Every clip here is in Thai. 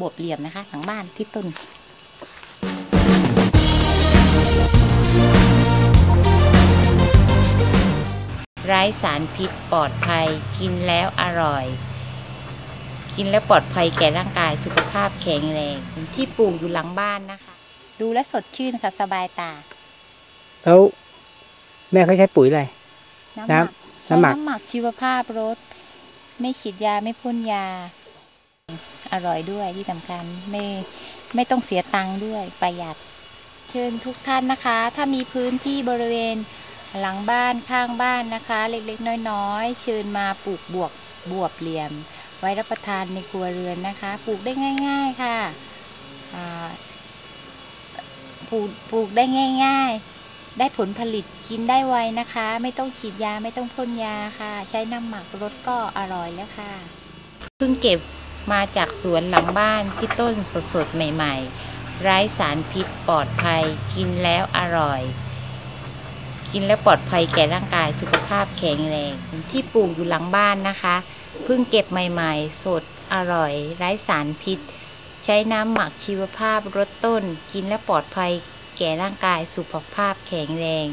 บวบเหลี่ยมนะคะหลังบ้านที่ต้นไร้สารพิษปลอดภัย กินแล้วอร่อย กินแล้วปลอดภัยแก่ร่างกายสุขภาพแข็งแรง ที่ปลูกอยู่หลังบ้านนะคะ ดูแลวสดชื่นค่ะสบายตา แล้วแม่เขาใช้ปุ๋ยอะไร น้ำหมักน้ำหมักใช้น้ำหมักชีวภาพรสไม่ฉีดยาไม่พ่นยา อร่อยด้วยที่สำคัญไม่ไม่ต้องเสียตังค์ด้วยประหยัด เชิญทุกท่านนะคะ ถ้ามีพื้นที่บริเวณหลังบ้านข้างบ้านนะคะ เล็กๆ น้อยๆ เชิญมาปลูกบวกบวบเหลี่ยม ไว้รับประทานในครัวเรือนนะคะ ปลูกได้ง่าย ๆค่ะอ่าปลูกปลูกได้ง่าย ๆ ได้ผลผลิตกินได้ไวนะคะ ไม่ต้องฉีดยาไม่ต้องพ่นยาค่ะ ใช้น้ำหมักรสก็อร่อยแล้วค่ะเพิ่งเก็บ มาจากสวนหลังบ้านที่ต้นสดๆ ใหม่ๆ ไร้สารพิษปลอดภัย กินแล้วอร่อย กินแล้วปลอดภัยแก่ร่างกายสุขภาพแข็งแรง ที่ปลูกอยู่หลังบ้านนะคะเพิ่งเก็บใหม่ๆ สดอร่อย ไร้สารพิษ ใช้น้ำหมักชีวภาพรดต้น กินและปลอดภัย แก่ร่างกายสุขภาพแข็งแรง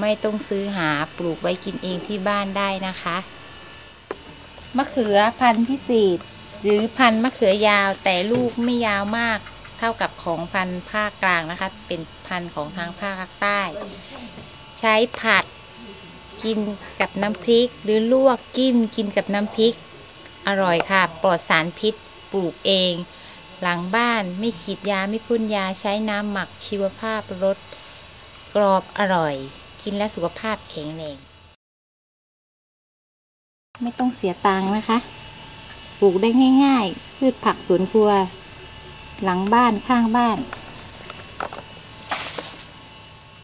ไม่ต้องซื้อหาปลูกไว้กินเองที่บ้านได้นะคะ มะเขือพันธุ์พิเศษ หรือพันธุ์มะเขือยาวแต่ลูกไม่ยาวมากเท่ากับของพันธุ์ภาคกลางนะคะ เป็นพันธุ์ของทางภาคใต้ ใช้ผัดกินกับน้ำพริก หรือลวกจิ้มกินกับน้ำพริก อร่อยค่ะ ปลอดสารพิษปลูกเอง หลังบ้านไม่ขีดยาไม่พ่นยาใช้น้ำหมักชีวภาพรสกรอบอร่อย กินแล้วสุขภาพแข็งแรงไม่ต้องเสียตังค์นะคะ ปลูกได้ง่าย ๆ พืชผักสวนครัว หลังบ้านข้างบ้าน